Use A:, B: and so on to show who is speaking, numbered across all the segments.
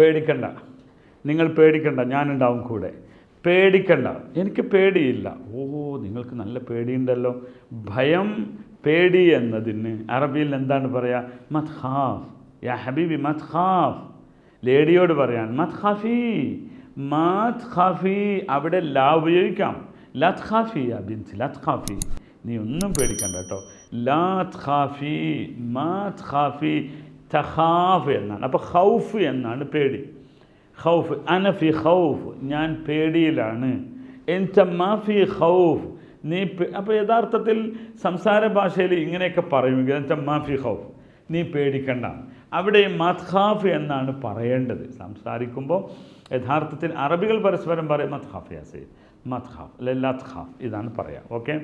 A: പേടിക്കണ്ട. നിങ്ങൾ പേടിക്കണ്ട ഞാനുണ്ടാവും കൂടെ. പേടിക്കണ്ട. എനിക്ക് പേടിയില്ല. ഓ നിങ്ങൾക്ക് നല്ല പേടിയുണ്ടല്ലോ. ഭയം പേടി എന്നതിന് അറബിയിൽ എന്താണ് പറയുക മത് ഹാഫ് യാ ഹബീബി മത് ഹാഫ് ലേഡിയോട് പറയാൻ മത് ഹാഫി മത് ഖാഫി അവിടെ ലാ ഉപയോഗിക്കാം. ലത് ഖാഫി അബിൻസ് ബിൻസ് ലത് ഖാഫി നീ ഒന്നും പേടിക്കണ്ട കേട്ടോ. ലാത് ഖാഫി മാത് ഖാഫി തഖാഫ് എന്നാണ്. അപ്പോൾ ഹൗഫ് എന്നാണ് പേടി. ഹൗഫ് അനഫി ഹൗഫ് ഞാൻ പേടിയിലാണ്. എൻ മാഫി ഹൗഫ് നീ അപ്പോൾ യഥാർത്ഥത്തിൽ സംസാര ഭാഷയിൽ ഇങ്ങനെയൊക്കെ പറയുമെങ്കിൽ എൻ മാഫി ഹൗഫ് നീ പേടിക്കണ്ട. അവിടെ മത്ഹാഫ് എന്നാണ് പറയേണ്ടത്. സംസാരിക്കുമ്പോൾ യഥാർത്ഥത്തിൽ അറബികൾ പരസ്പരം പറയും മത്ഹാഫ് യാസേ മത്ഹാഫ് അല്ലെ ലത്ഹാഫ് ഇതാണ് പറയുക ഓക്കെ?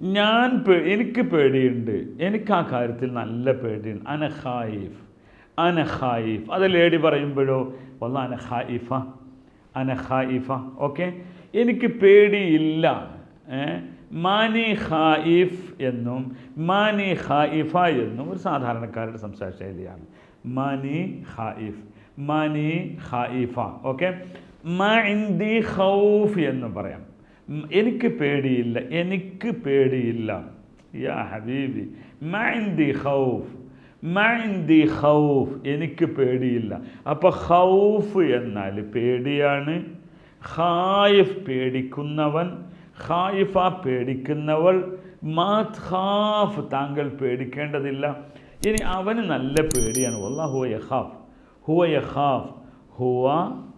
A: ഞാൻ എനിക്ക് പേടിയുണ്ട്. എനിക്ക് ആ കാര്യത്തിൽ നല്ല പേടിയുണ്ട്. അനഹായിഫ് അനഹായിഫ് അത് ലേഡി പറയുമ്പോഴോ വല്ല അനഹായിഫ അനഹായിഫ അന ഓക്കെ? എനിക്ക് പേടിയില്ല? മാനി ഖായിഫ് എന്നും മാനി ഖായിഫ എന്നും ഒരു സാധാരണക്കാരുടെ സംസാര ശൈലിയാണ് മാനി ഖായിഫ്. മാനി ഖായിഫ. ഓക്കെ? മാ ഇന്ദി ഖൗഫ് എന്നും പറയാം. എനിക്ക് പേടിയില്ല എനിക്ക് പേടിയില്ല. യാ ഹബീബി മാ ഹൗഫ് ഖൗഫ് ഹൗഫ് എനിക്ക് പേടിയില്ല. അപ്പോൾ ഹൗഫ് എന്നാൽ പേടിയാണ്. ഹായിഫ് പേടിക്കുന്നവൻ ഹായിഫ പേടിക്കുന്നവൾ മാത് ഹാഫ് താങ്കൾ പേടിക്കേണ്ടതില്ല. ഇനി അവന് നല്ല പേടിയാണ്. വല്ലാ ഹുവ യഖാഫ് ഹുവ യഖാഫ് ഹുവ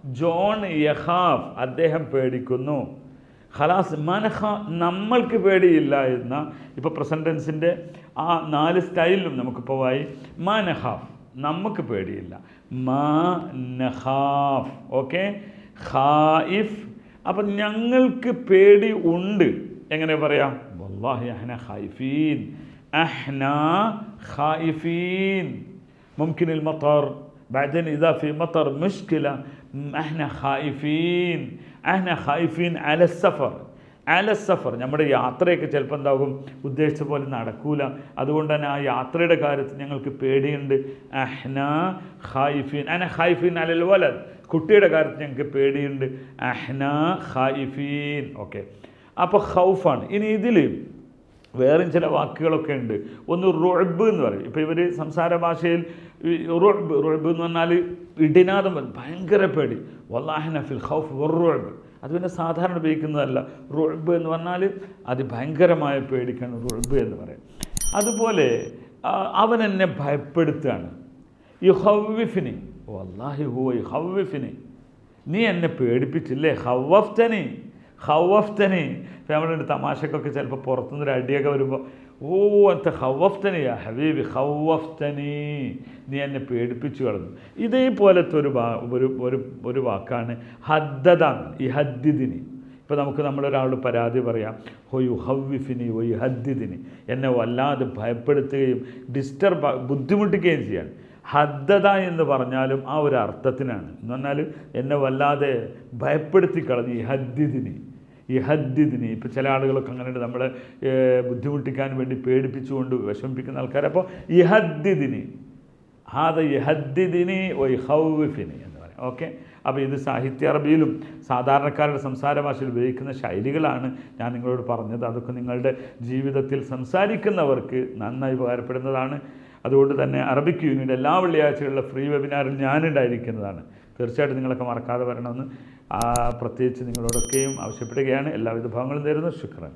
A: ജോൺ യഹാഫ് അദ്ദേഹം പേടിക്കുന്നു. ഖലാസ് മനഖ നമ്മൾക്ക് പേടിയില്ല എന്ന ഇപ്പോൾ പ്രസൻറ്റൻസിൻ്റെ ആ നാല് സ്റ്റൈലിലും നമുക്കിപ്പോൾ വായി മാ നഖാഫ് നമുക്ക് പേടിയില്ല മാ നഖാഫ് ഓക്കെ ഖായിഫ് അപ്പം ഞങ്ങൾക്ക് പേടി ഉണ്ട് എങ്ങനെ പറയാം വല്ലാഹി അഹ്ന ഖായിഫീൻ അഹ്ന ഖായിഫീൻ ممكن المطر بعدين إذا في مطر مشكلة م- احنا خايفين അന ഹൈഫീൻ അല സഫർ. നമ്മുടെ യാത്രയൊക്കെ ചിലപ്പോൾ എന്താകും? ഉദ്ദേശിച്ച പോലെ നടക്കൂല. അതുകൊണ്ട് തന്നെ ആ യാത്രയുടെ കാര്യത്തിൽ ഞങ്ങൾക്ക് പേടിയുണ്ട്. അഹ്ന ഖൈഫീൻ അന ഖൈഫീൻ അലൽ വല കുട്ടിയുടെ കാര്യത്തിൽ ഞങ്ങൾക്ക് പേടിയുണ്ട്. അഹ്ന ഖൈഫീൻ. ഓക്കെ. അപ്പോൾ ഹൗഫാണ് ഇനി ഇതിൽ വേറെയും ചില വാക്കുകളൊക്കെ ഉണ്ട്. ഒന്ന് റുഅബ് എന്ന് പറയും. ഇപ്പോൾ ഇവർ സംസാര ഭാഷയിൽ റൊഴബ് റുഅബ് എന്ന് പറഞ്ഞാൽ ഇടിനാദം. ഭയങ്കര പേടി. വല്ലാഹിന ഫിൽ ഖൗഫ് വെറുഴബ് അത് പിന്നെ സാധാരണ ഉപയോഗിക്കുന്നതല്ല. റുഅബ് എന്ന് പറഞ്ഞാൽ അതിഭയങ്കരമായ പേടിക്കാണ് റുഅബ് എന്ന് പറയും അതുപോലെ അവൻ എന്നെ ഭയപ്പെടുത്തുകയാണ് ഈ യുഹവിഫിനി വല്ലാഹി ഹുവ യുഹവിഫിനി നീ എന്നെ പേടിപ്പിച്ചില്ലേ? ഹവഫ്തനി ഹവഫ്തനി. ഇപ്പം നമ്മളുടെ തമാശക്കൊക്കെ ചിലപ്പോൾ പുറത്തുനിന്ന് ഒരു അടിയൊക്കെ വരുമ്പോൾ ഓ അത്ത ഹവഫ്തനി ഹബീബി ഹവഫ്തനി. നീ എന്നെ പേടിപ്പിച്ചു കളഞ്ഞു. ഇതേപോലത്തെ ഒരു വാ ഒരു ഒരു ഒരു വാക്കാണ് ഹദ്ദതാണ് ഈ ഹദ്ദിദിനി. ഇപ്പോൾ നമുക്ക് നമ്മളൊരാളോട് പരാതി പറയാം. ഹൊയു ഹവ്വിഫിനി ഒയു ഹദ്ദിദിനി എന്നെ വല്ലാതെ ഭയപ്പെടുത്തുകയും ഡിസ്റ്റർബ് ബുദ്ധിമുട്ടിക്കുകയും ചെയ്യാൻ ഹദ്ദത എന്ന് പറഞ്ഞാലും ആ ഒരു അർത്ഥത്തിനാണ്. എന്ന് പറഞ്ഞാൽ എന്നെ വല്ലാതെ ഭയപ്പെടുത്തി കളഞ്ഞു ഈ ഹദ്ദിദിനി. ഈ ഹദ്ദിദിനി ഇപ്പോൾ ചില ആളുകളൊക്കെ അങ്ങനെയുണ്ട്. നമ്മളെ ബുദ്ധിമുട്ടിക്കാൻ വേണ്ടി പേടിപ്പിച്ചുകൊണ്ട് വിഷമിപ്പിക്കുന്ന ആൾക്കാർ അപ്പോൾ ഇഹദ്ദിദിനി ഹദ്ദിദിനി ഹാദ യഹദ്ദിദിനി ഒയ് ഹൗവിഫിനി എന്ന് പറയാം. ഓക്കെ? അപ്പോൾ ഇത് സാഹിത്യ അറബിയിലും സാധാരണക്കാരുടെ സംസാര ഭാഷയിൽ ഉപയോഗിക്കുന്ന ശൈലികളാണ് ഞാൻ നിങ്ങളോട് പറഞ്ഞത്. അതൊക്കെ നിങ്ങളുടെ ജീവിതത്തിൽ സംസാരിക്കുന്നവർക്ക് നന്നായി ഉപകാരപ്പെടുന്നതാണ്. അതുകൊണ്ട് തന്നെ അറബിക് യൂണിയന്റെ എല്ലാ വെള്ളിയാഴ്ചകളിലെ ഫ്രീ വെബിനാറിൽ ഞാനുണ്ടായിരിക്കുന്നതാണ് തീർച്ചയായിട്ടും നിങ്ങളൊക്കെ മറക്കാതെ വരണമെന്ന് പ്രത്യേകിച്ച് നിങ്ങളോടൊക്കെയും ആവശ്യപ്പെടുകയാണ്. എല്ലാ ഭാഗങ്ങളും നേരുന്നു. ശുക്രൻ.